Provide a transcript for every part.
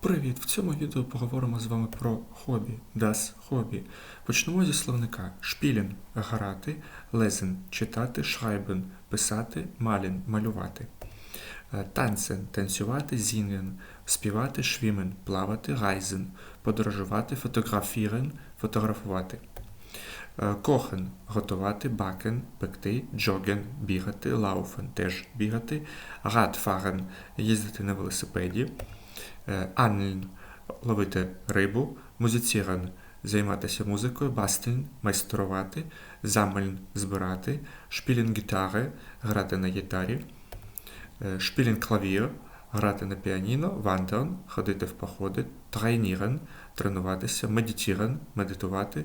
Привіт! В цьому відео поговоримо з вами про хобі, das хобі. Почнемо зі словника шпілін грати, лезен читати, шрайбен писати, малін малювати. Е, Танцен танцювати, зінген співати, швімен плавати, райзен подорожувати, фотографірен фотографувати. Е, Кохен готувати, бакен пекти, джоген бігати, лауфен теж бігати, радфарен їздити на велосипеді. Е, Анлін ловити рибу, музицірен займатися музикою, бастен майструвати, замельн збирати, шпілін гітари грати на гітарі, е, шпілін клавір грати на піаніно, вандерн ходити в походи, трайнірен тренуватися, медитірен медитувати,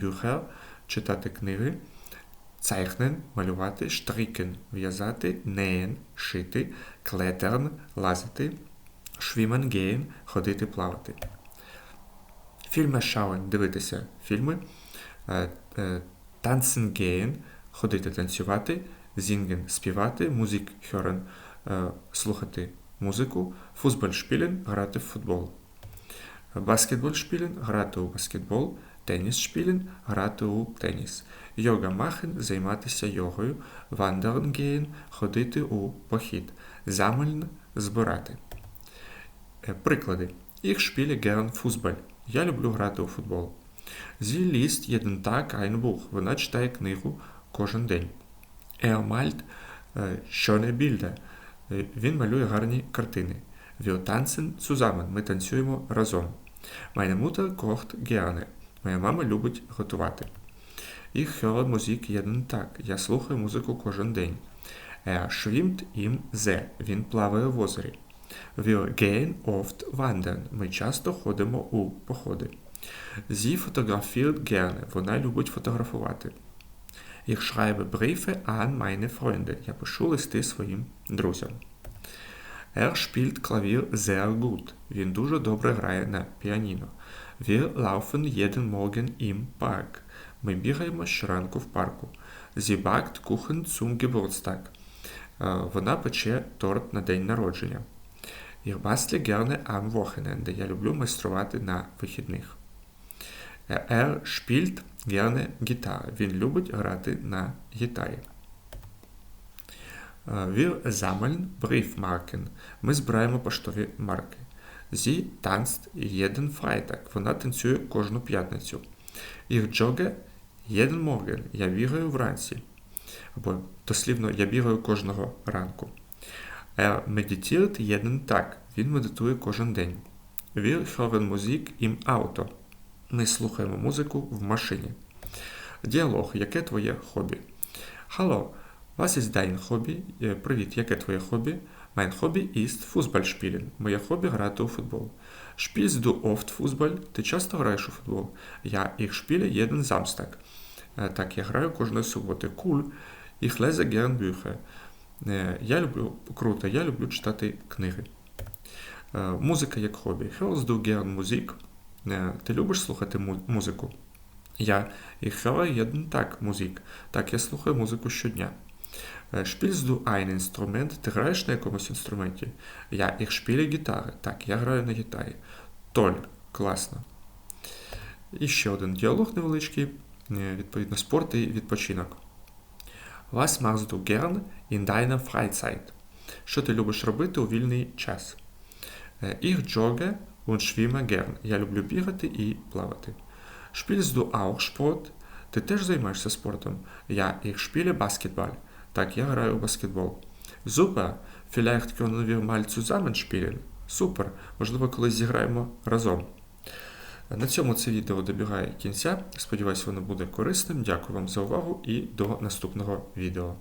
бюхер читати книги, цайхнен малювати, штрікен в'язати, неєн шити, клетерн лазити. Швімен гейн ходити плавати. Фільми шауен дивитися фільми. Танцен гейн ходити танцювати. Зінген співати. Музик хьорен слухати музику. Фузболь шпілен грати в футбол. Баскетбол шпілен грати у баскетбол. Теніс шпілен грати у теніс. Йога махен займатися йогою. Вандерн гейн ходити у похід. Замельн збирати. Е, Приклади. Ich spiele gern Fußball. Я люблю грати у футбол. Sie liest jeden Tag. Вона читає книгу кожен день. Er malt е, schöne Bilder. Е, Він малює гарні картини. Wir tanzen. Ми танцюємо разом. Meine Mutter kocht gerne. Моя мама любить готувати. Ich höre Musik jeden Tag. Я слухаю музику кожен день. Er schwimmt im See. Він плаває в озері. Wir gehen oft wandern. Ми часто ходимо у походи. Sie fotografiert gerne. Вона любить фотографувати. Ich schreibe Briefe an meine Freunde. Я пишу листи своїм друзям. Er spielt Klavier sehr gut. Він дуже добре грає на піаніно. Wir laufen jeden Morgen im Park. Ми бігаємо щоранку в парку. Sie backt Kuchen zum Geburtstag. Е, Вона пече торт на день народження. Ich bastle gerne am Wochenende. Я люблю майструвати на вихідних. Er spielt gerne Gitarre. Він любить грати на гітарі. Wir sammeln Briefmarken. Ми збираємо поштові марки. Sie tanzt jeden Freitag. Вона танцює кожну п'ятницю. Ich jogge jeden Morgen. Я бігаю вранці. Або дослівно я бігаю кожного ранку. Er meditiert jeden Tag. Він медитує кожен день. Wir hören Musik im Auto. Ми слухаємо музику в машині. Діалог. Яке твоє хобі? Hallo, was ist dein Hobby? Е, Привіт, яке твоє хобі? Mein Hobby ist Fußball spielen. Моє хобі грати у футбол. Spielst du oft Fußball? Ти часто граєш у футбол? Я ich spiele jeden Samstag. Е, Так, я граю кожної суботи. Cool. Ich lese gern Bücher. Е, Я люблю круто, я люблю читати книги. Е, Музика як хобі. Hörst du gern Musik? Ти любиш слухати музику? Я ich höre jeden Tag Musik. Так, я слухаю музику щодня. Spielst du ein Instrument? Ти граєш на якомусь інструменті? Я ich spiele гітари. Так, я граю на гітарі. Толь, класно. І ще один діалог невеличкий, е, відповідно, спорт і відпочинок. Was machst du gern in deiner Freizeit? Що ти любиш робити у вільний час? Е, Ich jogge und schwimme gern. Я люблю бігати і плавати. Spielst du auch Sport? Ти теж займаєшся спортом? Я ich spiele Basketball. Так, я граю у баскетбол. Super. Vielleicht können wir mal zusammen spielen. Супер. Можливо, колись зіграємо разом. На цьому це відео добігає кінця. Сподіваюсь, воно буде корисним. Дякую вам за увагу і до наступного відео.